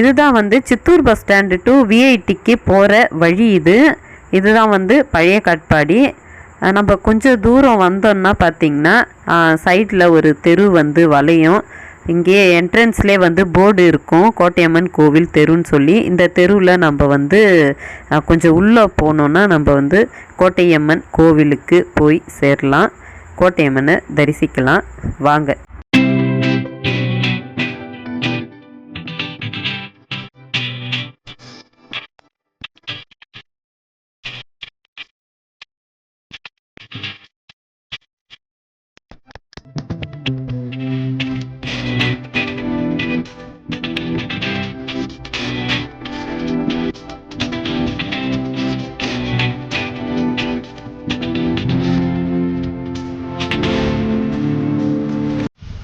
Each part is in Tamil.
இதுதான் வந்து சித்தூர் பஸ் ஸ்டாண்டு டு விஐடிக்கு போகிற வழி இது. இதுதான் வந்து பழைய காட்பாடி. நம்ம கொஞ்சம் தூரம் வந்தோம்னா பார்த்திங்கன்னா சைடில் ஒரு தெரு வந்து வளையும். இங்கே என்ட்ரன்ஸ்லேயே வந்து போர்டு இருக்கும். கோட்டையம்மன் கோவில் தெருன்னு சொல்லி. இந்த தெருவில் நம்ம வந்து கொஞ்சம் உள்ளே போனோன்னா நம்ம வந்து கோட்டையம்மன் கோவிலுக்கு போய் சேரலாம். கோட்டையம்மனை தரிசிக்கலாம். வாங்க.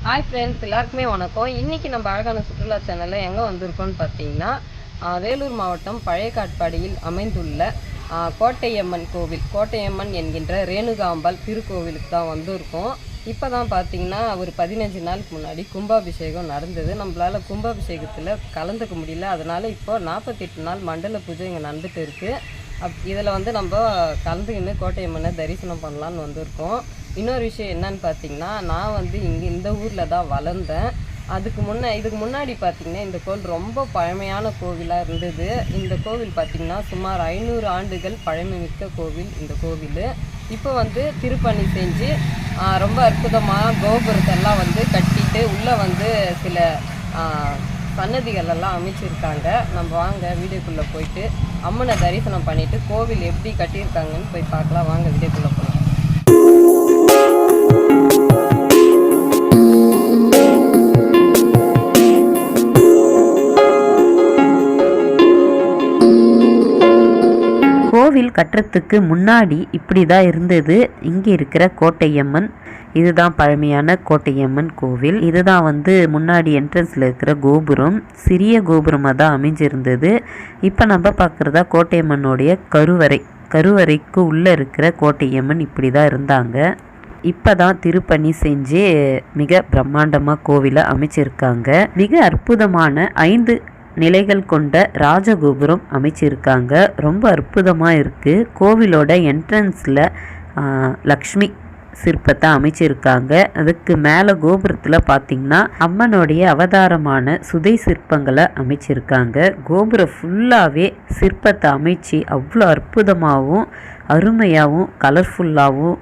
ஹாய் ஃப்ரெண்ட்ஸ் எல்லாருக்குமே வணக்கம். இன்னைக்கு நம்ம அழகான சுற்றுலா சேனலில் எங்கே வந்திருக்கோம்னு பார்த்தீங்கன்னா ஆஹ், வேலூர் மாவட்டம் பழைய காட்பாடியில் அமைந்துள்ள கோட்டையம்மன் கோவில். கோட்டையம்மன் என்கின்ற ரேணுகாம்பாள் திருக்கோவிலுக்கு தான் வந்திருக்கோம். இப்போ தான் பார்த்தீங்கன்னா ஒரு பதினஞ்சு நாளுக்கு முன்னாடி கும்பாபிஷேகம் நடந்தது. நம்மளால் கும்பாபிஷேகத்தில் கலந்துக்க முடியல. அதனால் இப்போ நாற்பத்தெட்டு நாள் மண்டல பூஜை இங்கே நடந்துட்டு இருக்குது அப் இதில் வந்து நம்ம கலந்துக்கின்னு கோட்டையம்மனை தரிசனம் பண்ணலான்னு வந்திருக்கோம். இன்னொரு விஷயம் என்னன்னு பார்த்தீங்கன்னா நான் வந்து இங்கே இந்த ஊரில் தான் வளர்ந்தேன். அதுக்கு முன்னே இதுக்கு முன்னாடி பார்த்தீங்கன்னா இந்த கோவில் ரொம்ப பழமையான கோவிலாக இருந்தது. இந்த கோவில் பார்த்தீங்கன்னா சுமார் ஐநூறு ஆண்டுகள் பழமைமிக்க கோவில் இந்த கோவில். இப்போ வந்து திருப்பணி செஞ்சு ரொம்ப அற்புதமாக கோபுரத்தெல்லாம் வந்து கட்டிட்டு உள்ளே வந்து சில சன்னதிகளெல்லாம் சன்னதிகள் எல்லாம் அமைச்சிருக்காங்க. நம்ம வாங்க வீடியோக்குள்ளே போயிட்டு அம்மனை தரிசனம் பண்ணிவிட்டு கோவில் எப்படி கட்டியிருக்காங்கன்னு போய் பார்க்கலாம். வாங்க வீடியோக்குள்ளே போகலாம் கோவில் கட்டுறதுக்கு முன்னாடி இப்படி தான் இருந்தது. இங்கே இருக்கிற கோட்டையம்மன் இதுதான் பழமையான கோட்டையம்மன் கோவில். இதுதான் வந்து முன்னாடி என்ட்ரன்ஸில் இருக்கிற கோபுரம். சிறிய கோபுரமாக தான் அமைஞ்சிருந்தது. இப்போ நம்ம பார்க்குறதா கோட்டையம்மனுடைய கருவறை. கருவறைக்கு உள்ளே இருக்கிற கோட்டையம்மன் இப்படி தான் இருந்தாங்க. இப்போ தான் திருப்பணி செஞ்சு மிக பிரம்மாண்டமாக கோவிலை அமைச்சிருக்காங்க. மிக அற்புதமான ஐந்து நிலைகள் கொண்ட ராஜகோபுரம் அமைச்சிருக்காங்க. ரொம்ப அற்புதமாக இருக்குது கோவிலோட என்ட்ரன்ஸில் லக்ஷ்மி சிற்பத்தை அமைச்சிருக்காங்க. அதுக்கு மேலே கோபுரத்தில் பார்த்தீங்கன்னா அம்மனுடைய அவதாரமான சுதை சிற்பங்களை அமைச்சிருக்காங்க. கோபுரம் ஃபுல்லாகவே சிற்பத்தை அமைச்சு அவ்வளோ அற்புதமாகவும் அருமையாகவும் கலர்ஃபுல்லாகவும்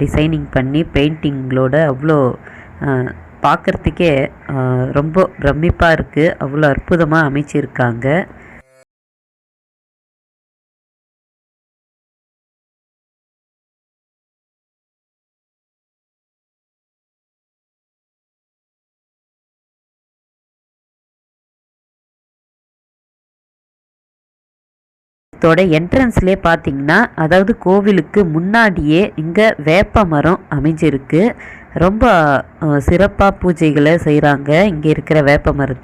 டிசைனிங் பண்ணி பெயிண்டிங்களோட அவ்வளோ பார்க்குறதுக்கே ரொம்ப பிரமிப்பாக இருக்குது அவ்வளோ அற்புதமாக அமைச்சிருக்காங்க. இதோட என்ட்ரன்ஸ்லேயே பார்த்தீங்கன்னா அதாவது கோவிலுக்கு முன்னாடியே இங்கே வேப்ப மரம் அமைஞ்சிருக்கு. ரொம்ப சிறப்பாக பூஜைகளை செய்கிறாங்க இங்கே இருக்கிற வேப்ப மரம்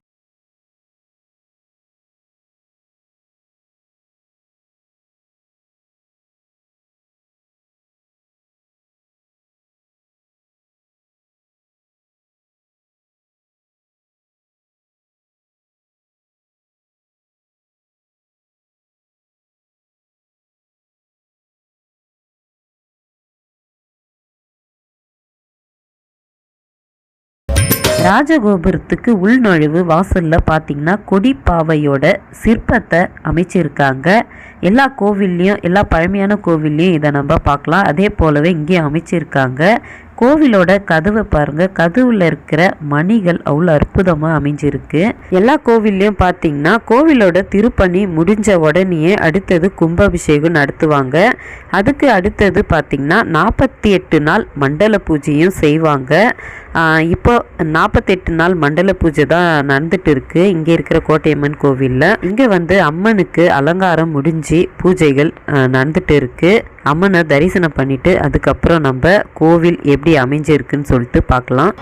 ராஜகோபுரத்துக்கு உள்நுழைவு வாசலில் பார்த்தீங்கன்னா கொடிப்பாவையோட சிற்பத்தை அமைச்சிருக்காங்க. எல்லா கோவில்லையும் எல்லா பழமையான கோவில்லையும் இதை நம்ம பார்க்கலாம். அதே போலவே இங்கேயும் அமைச்சிருக்காங்க. கோவிலோட கதவை பாருங்க. கதவுல இருக்கிற மணிகள் அவ்வளோ அற்புதமாக அமைஞ்சிருக்கு. எல்லா கோவில்லையும் பார்த்தீங்கன்னா கோவிலோட திருப்பணி முடிஞ்ச உடனேயே அடுத்தது கும்பாபிஷேகம் நடத்துவாங்க. அதுக்கு அடுத்தது பார்த்தீங்கன்னா நாற்பத்தி எட்டு நாள் மண்டல பூஜையும் செய்வாங்க. இப்போ நாற்பத்தெட்டு நாள் மண்டல பூஜை தான் நடந்துட்டு இருக்கு. இங்கே இருக்கிற கோட்டையம்மன் கோவிலில். இங்கே வந்து அம்மனுக்கு அலங்காரம் முடிஞ்சு பூஜைகள் நடந்துட்டு இருக்கு. அம்மனை தரிசனம் பண்ணிட்டு அதுக்கப்புறம் நம்ம கோவில் எப்படி அமைஞ்சிருக்குன்னு சொல்லிட்டு பார்க்கலாம்.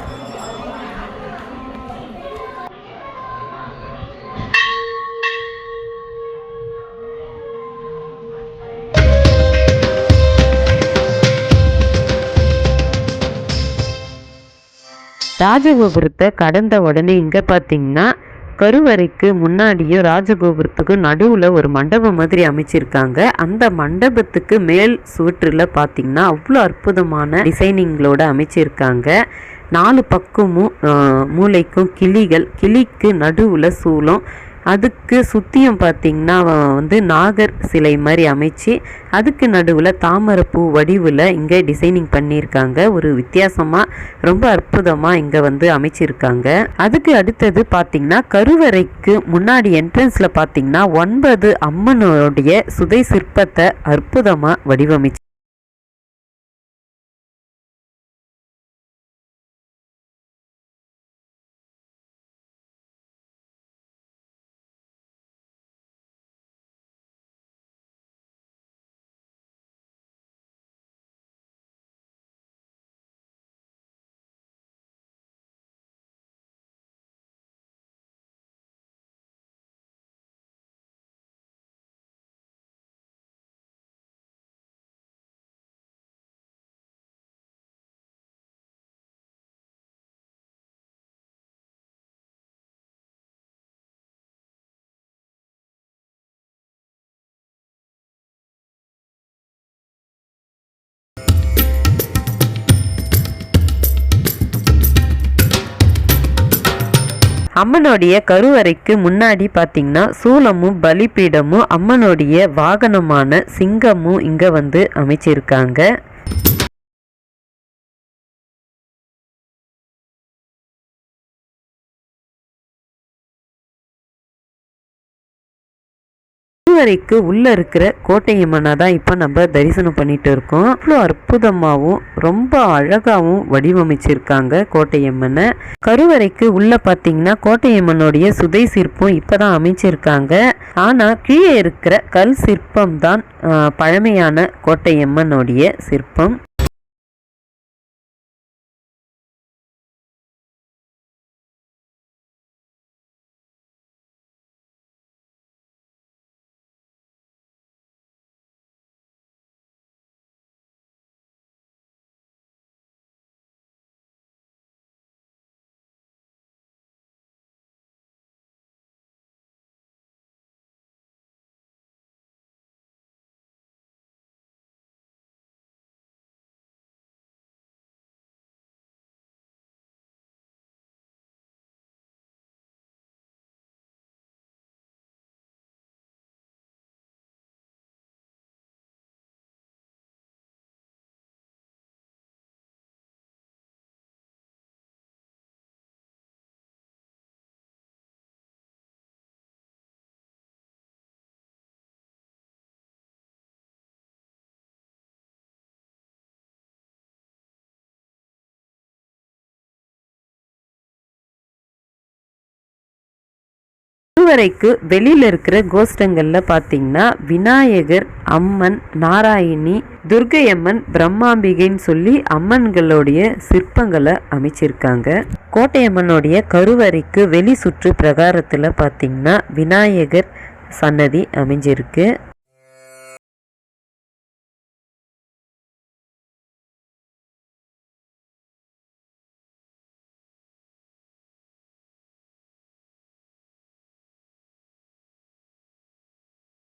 ராஜகோபுரத்தை கடந்த உடனே இங்கே பார்த்தீங்கன்னா கருவறைக்கு முன்னாடியும் ராஜகோபுரத்துக்கு நடுவில் ஒரு மண்டபம் மாதிரி அமைச்சிருக்காங்க. அந்த மண்டபத்துக்கு மேல் சுவற்றில் பார்த்தீங்கன்னா அவ்வளோ அற்புதமான டிசைனிங்களோட அமைச்சிருக்காங்க. நாலு பக்கமும் மூளைக்கும் கிளிகள் கிளிக்கு நடுவில் சூளம் அதுக்கு சுற்றியும் பார்த்தீங்கன்னா வந்து நாகர் சிலை மாதிரி அமைச்சு அதுக்கு நடுவில் தாமரைப்பூ வடிவில் இங்கே டிசைனிங் பண்ணியிருக்காங்க. ஒரு வித்தியாசமாக ரொம்ப அற்புதமாக இங்கே வந்து அமைச்சிருக்காங்க. அதுக்கு அடுத்தது பார்த்தீங்கன்னா கருவறைக்கு முன்னாடி என்ட்ரன்ஸில் பார்த்தீங்கன்னா ஒன்பது அம்மனுடைய சுதை சிற்பத்தை அற்புதமாக வடிவமைச்சு அம்மனுடைய கருவறைக்கு முன்னாடி பார்த்தீங்கன்னா சூலமும் பலிபீடமும் அம்மனுடைய வாகனமான சிங்கமும் இங்கே வந்து அமைச்சிருக்காங்க. கருவறைக்கு உள்ள இருக்கிற கோட்டையம்மனை தான் இப்போ நம்ம தரிசனம் பண்ணிட்டு இருக்கோம். அவ்வளோ அற்புதமாகவும் ரொம்ப அழகாகவும் வடிவமைச்சிருக்காங்க கோட்டையம்மனை கருவறைக்கு உள்ள பார்த்தீங்கன்னா கோட்டையம்மனுடைய சுதை சிற்பம் இப்போ தான் அமைச்சிருக்காங்க. ஆனால் கீழே இருக்கிற கல் சிற்பம் தான் பழமையான கோட்டையம்மனுடைய சிற்பம். இதுவரைக்கு வெளியில இருக்கிற கோஷ்டங்கள்ல பாத்தீங்கன்னா விநாயகர் அம்மன் நாராயணி துர்க்கையம்மன் பிரம்மாம்பிகைன்னு சொல்லி அம்மன்களுடைய சிற்பங்களை அமைச்சிருக்காங்க. கோட்டையம்மனுடைய கருவறைக்கு வெளி சுற்று பிரகாரத்துல பாத்தீங்கன்னா விநாயகர் சன்னதி அமைஞ்சிருக்கு.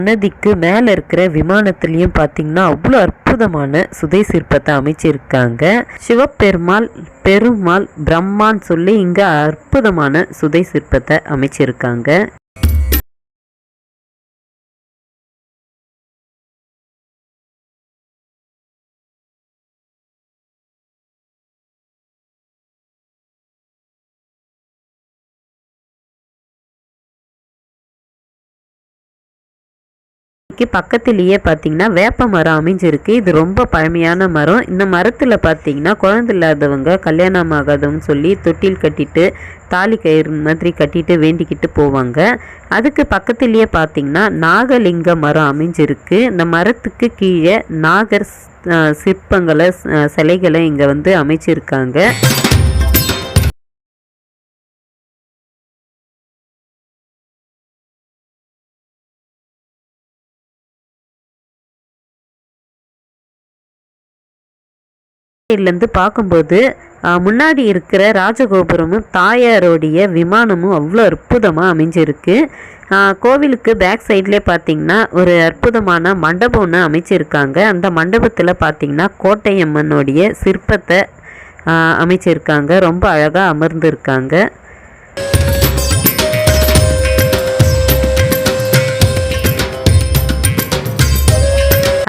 நதிக்கு மேலே இருக்கிற விமானத்துலேயும் பார்த்தீங்கன்னா அவ்வளோ அற்புதமான சுதை சிற்பத்தை அமைச்சிருக்காங்க. சிவபெருமாள் பெருமாள் பிரம்மான்னு சொல்லி இங்கே அற்புதமான சுதை சிற்பத்தை அமைச்சிருக்காங்க. இதுக்கு பக்கத்திலேயே பார்த்தீங்கன்னா வேப்ப மரம் அமைஞ்சிருக்கு. இது ரொம்ப பழமையான மரம். இந்த மரத்தில் பார்த்தீங்கன்னா குழந்தை இல்லாதவங்க கல்யாணம் ஆகாதவங்க சொல்லி தொட்டில் கட்டிட்டு தாலி கயிறு மாதிரி கட்டிட்டு வேண்டிக்கிட்டு போவாங்க. அதுக்கு பக்கத்திலேயே பார்த்தீங்கன்னா நாகலிங்க மரம் அமைஞ்சிருக்கு. இந்த மரத்துக்கு கீழே நாகர் சிற்பங்களை சிலைகளை இங்கே வந்து அமைச்சிருக்காங்க. இருந்து பார்க்கும்போது முன்னாடி இருக்கிற ராஜகோபுரமும் தாயாரோடைய விமானமும் அவ்வளோ அற்புதமாக அமைஞ்சிருக்கு. கோவிலுக்கு பேக் சைட்லேயே பார்த்தீங்கன்னா ஒரு அற்புதமான மண்டபம் ஒன்று அமைச்சிருக்காங்க. அந்த மண்டபத்தில் பார்த்தீங்கன்னா கோட்டையம்மனுடைய சிற்பத்தை அமைச்சிருக்காங்க. ரொம்ப அழகாக அமர்ந்திருக்காங்க.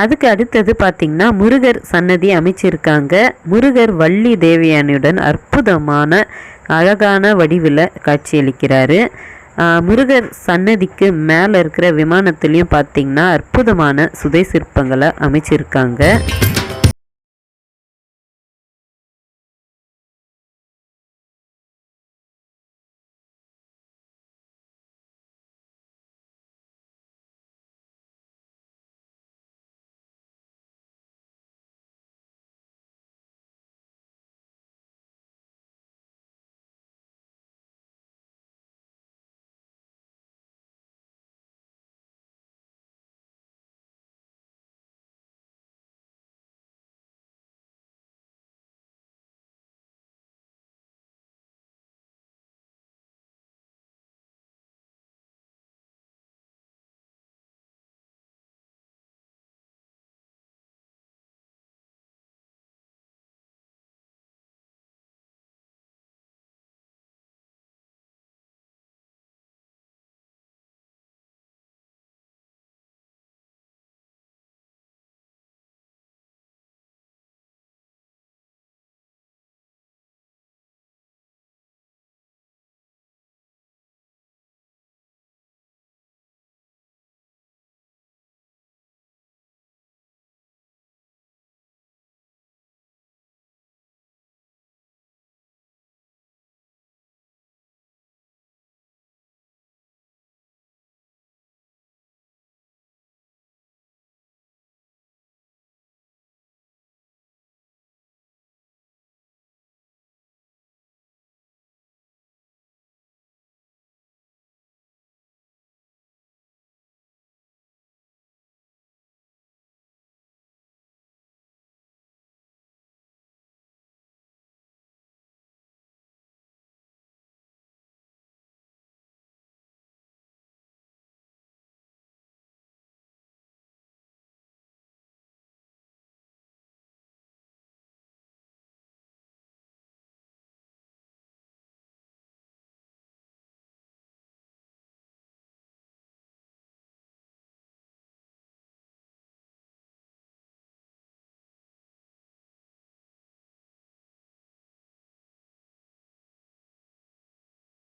அதுக்கு அடுத்தது பார்த்தீங்கன்னா முருகர் சன்னதி அமைச்சிருக்காங்க. முருகர் வள்ளி தேவயானியுடன் அற்புதமான அழகான வடிவில் காட்சியளிக்கிறாரு முருகர் சன்னதிக்கு மேலே இருக்கிற விமானத்துலேயும் பார்த்தீங்கன்னா அற்புதமான சுதை சிற்பங்களை அமைச்சிருக்காங்க.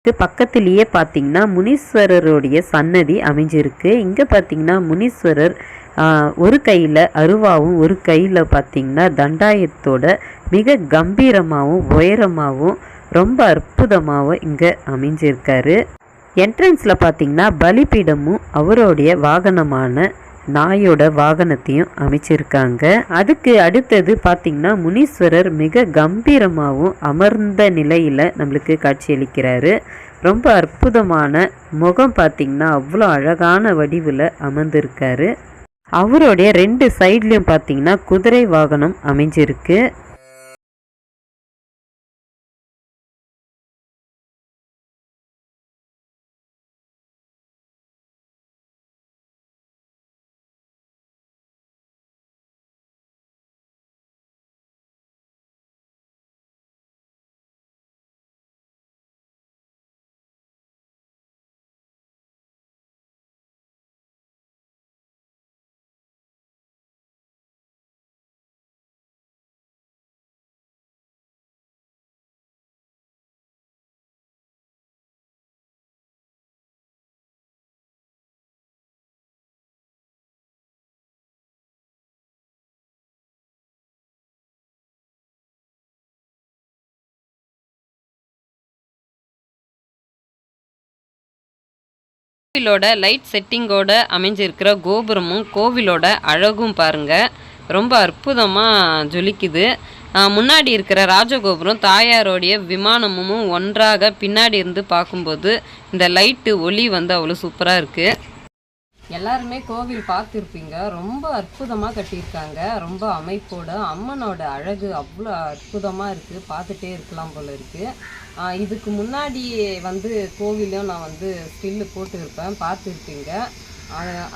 இது பக்கத்திலேயே பார்த்தீங்கன்னா முனீஸ்வரருடைய சன்னதி அமைஞ்சிருக்கு. இங்கே பார்த்தீங்கன்னா முனீஸ்வரர் ஒரு கையில் அருவாவும் ஒரு கையில் பார்த்தீங்கன்னா தண்டாயத்தோட மிக கம்பீரமாகவும் உயரமாகவும் ரொம்ப அற்புதமாகவும் இங்கே அமைஞ்சிருக்காரு. என்ட்ரன்ஸில் பார்த்தீங்கன்னா பலிபீடமும் அவருடைய வாகனமான நாயோட வாகனத்தையும் அமைச்சிருக்காங்க. அதுக்கு அடுத்தது பார்த்தீங்கன்னா முனீஸ்வரர் மிக கம்பீரமாகவும் அமர்ந்த நிலையில் நம்மளுக்கு காட்சியளிக்கிறாரு. ரொம்ப அற்புதமான முகம் பார்த்தீங்கன்னா அவ்வளோ அழகான வடிவில் அமர்ந்திருக்காரு. அவருடைய ரெண்டு சைட்லேயும் பார்த்தீங்கன்னா குதிரை வாகனம் அமைஞ்சிருக்கு. கோவிலோட லைட் செட்டிங்கோட அமைஞ்சிருக்கிற கோபுரமும் கோவிலோட அழகும் பாருங்க. ரொம்ப அற்புதமாக ஜொலிக்குது. முன்னாடி இருக்கிற ராஜகோபுரம் தாயாரோடைய விமானமும் ஒன்றாக பின்னாடி இருந்து பார்க்கும்போது இந்த லைட்டு ஒளி வந்து அவ்வளோ சூப்பராக இருக்குது எல்லாருமே கோவில் பார்த்துருப்பீங்க. ரொம்ப அற்புதமாக கட்டியிருக்காங்க. ரொம்ப அமைப்போட அம்மனோட அழகு அவ்வளோ அற்புதமாக இருக்குது பார்த்துட்டே இருக்கலாம் போல் இருக்குது இதுக்கு முன்னாடி வந்து கோவிலும் நான் வந்து ஸ்டில்லு போட்டுருப்பேன். பார்த்துருப்பீங்க.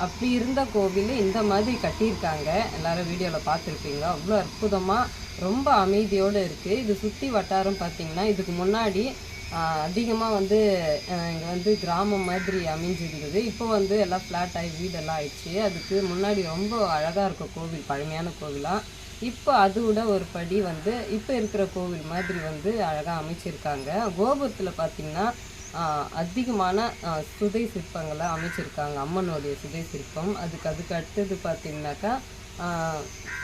அப்படி இருந்த கோவில் இந்த மாதிரி கட்டியிருக்காங்க. எல்லோரும் வீடியோவில் பார்த்துருப்பீங்க. அவ்வளோ அற்புதமாக ரொம்ப அமைதியோடு இருக்குது இது சுற்றி வட்டாரம் பார்த்தீங்கன்னா இதுக்கு முன்னாடி அதிகமாக வந்து இங்கே வந்து கிராமம் மாதிரி அமைஞ்சிருந்தது இப்போ வந்து எல்லாம் ஃப்ளாட் ஆகி வீடெல்லாம் ஆயிடுச்சு. அதுக்கு முன்னாடி ரொம்ப அழகாக இருக்கும் கோவில் பழமையான கோவிலாக இப்போ அது விட ஒரு படி வந்து இப்போ இருக்கிற கோவில் மாதிரி வந்து அழகாக அமைச்சிருக்காங்க. கோபுரத்தில் பார்த்திங்கன்னா அதிகமான சுதை சிற்பங்களை அமைச்சிருக்காங்க. அம்மனுடைய சுதை சிற்பம். அதுக்கு அதுக்கு அடுத்தது பார்த்தீங்கன்னாக்கா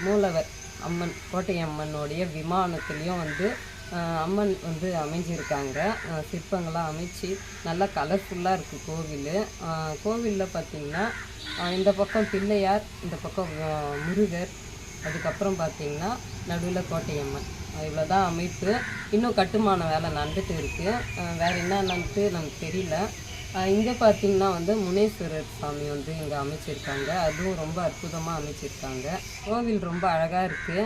மூலவர் அம்மன் கோட்டை அம்மனுடைய விமானத்துலேயும் வந்து அம்மன் வந்து அமைஞ்சிருக்காங்க. சிற்பங்களாக அமைச்சு நல்லா கலர்ஃபுல்லாக இருக்குது கோவில். கோவிலில் பார்த்தீங்கன்னா இந்த பக்கம் பிள்ளையார் இந்த பக்கம் முருகர் அதுக்கப்புறம் பார்த்திங்கன்னா நடுவில் கோட்டையம்மன். இவ்வளோ தான் அமைப்பு. இன்னும் கட்டுமான வேலை நடந்துட்டு இருக்குது வேறு என்னென்னட்டு நமக்கு தெரியல. இங்கே பார்த்திங்கன்னா வந்து முனேஸ்வரர் சாமி வந்து இங்கே அமைச்சிருக்காங்க. அதுவும் ரொம்ப அற்புதமாக அமைச்சிருக்காங்க. கோவில் ரொம்ப அழகாக இருக்குது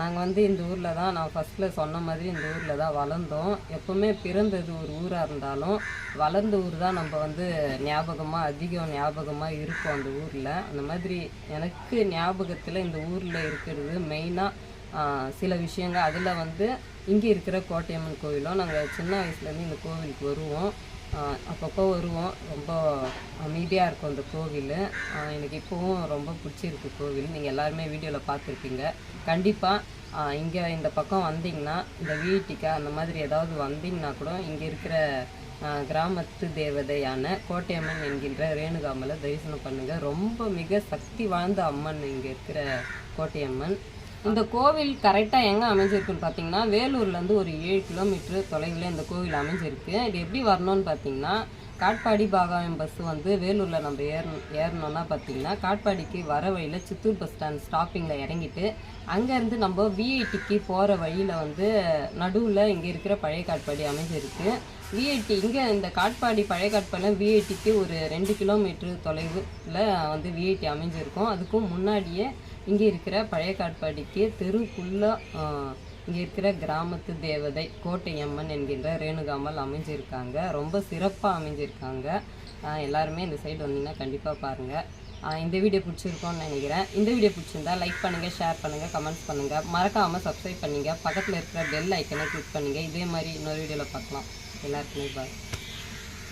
நாங்கள் வந்து இந்த ஊரில் தான் நான் ஃபஸ்ட்டில் சொன்ன மாதிரி இந்த ஊரில் தான் வளர்ந்தோம். எப்போவுமே பிறந்தது ஒரு ஊராக இருந்தாலும் வளர்ந்த ஊர் தான் நம்ம வந்து ஞாபகமாக அதிகம் ஞாபகமாக இருக்கும் அந்த ஊரில். அந்த மாதிரி எனக்கு ஞாபகத்தில் இந்த ஊரில் இருக்கிறது மெயினாக சில விஷயங்கள். அதில் வந்து இங்கே இருக்கிற கோட்டையம்மன் கோவிலும் நாங்கள் சின்ன வயசுலேருந்து இந்த கோவிலுக்கு வருவோம். அப்பப்போ வருவோம். ரொம்ப அமைதியாக இருக்கும் அந்த கோவில். எனக்கு இப்போவும் ரொம்ப பிடிச்சிருக்கு கோவில். நீங்கள் எல்லாருமே வீடியோவில் பார்த்துருப்பீங்க. கண்டிப்பாக இங்கே இந்த பக்கம் வந்தீங்கன்னா இந்த வீட்டுக்கு அந்த மாதிரி ஏதாவது வந்தீங்கன்னா கூட இங்கே இருக்கிற கிராமத்து தேவதையான கோட்டையம்மன் என்கின்ற ரேணுகாமலை தரிசனம் பண்ணுங்கள் ரொம்ப மிக சக்தி வாய்ந்த அம்மன் இங்கே இருக்கிற கோட்டையம்மன். இந்த கோவில் கரெக்டாக எங்கே அமைஞ்சிருக்குன்னு பார்த்தீங்கன்னா வேலூர்லேருந்து ஒரு ஏழு கிலோமீட்டர் தொலைவில் இந்த கோவில் அமைஞ்சிருக்கு. இது எப்படி வரணும்னு பார்த்தீங்கன்னா காட்பாடி பாகாயம் பஸ் வந்து வேலூரில் நம்ம ஏறணும் ஏறணும்னா பார்த்தீங்கன்னா காட்பாடிக்கு வர வழியில் சித்தூர் பஸ் ஸ்டாண்ட் ஸ்டாப்பிங்கில் இறங்கிட்டு அங்கேருந்து நம்ம விஐடிக்கு போகிற வழியில் வந்து நடுவில் இங்கே இருக்கிற பழைய காட்பாடி அமைஞ்சிருக்கு விஐடி இங்கே இந்த காட்பாடி பழைய காட்பாடியில் விஐடிக்கு ஒரு ரெண்டு கிலோமீட்டர் தொலைவில் வந்து விஐடி அமைஞ்சிருக்கும். அதுக்கும் முன்னாடியே இங்கே இருக்கிற பழைய காட்பாடிக்கு தெருக்குள்ளே இங்கே இருக்கிற கிராமத்து தேவதை கோட்டையம்மன் என்கின்ற ரேணுகாமல் அமைஞ்சிருக்காங்க. ரொம்ப சிறப்பாக அமைஞ்சிருக்காங்க. எல்லாருமே இந்த சைடு வந்தீங்கன்னா கண்டிப்பாக பாருங்கள் இந்த வீடியோ பிடிச்சிருக்கோன்னு நினைக்கிறேன். இந்த வீடியோ பிடிச்சிருந்தா லைக் பண்ணுங்கள் ஷேர் பண்ணுங்கள் கமெண்ட்ஸ் பண்ணுங்கள் மறக்காமல் சப்ஸ்கிரைப் பண்ணுங்கள் பக்கத்தில் இருக்கிற பெல் ஐக்கனை கிளிக் பண்ணுங்கள் இதே மாதிரி இன்னொரு வீடியோவில் பார்க்கலாம். எல்லாருக்குமே பாய்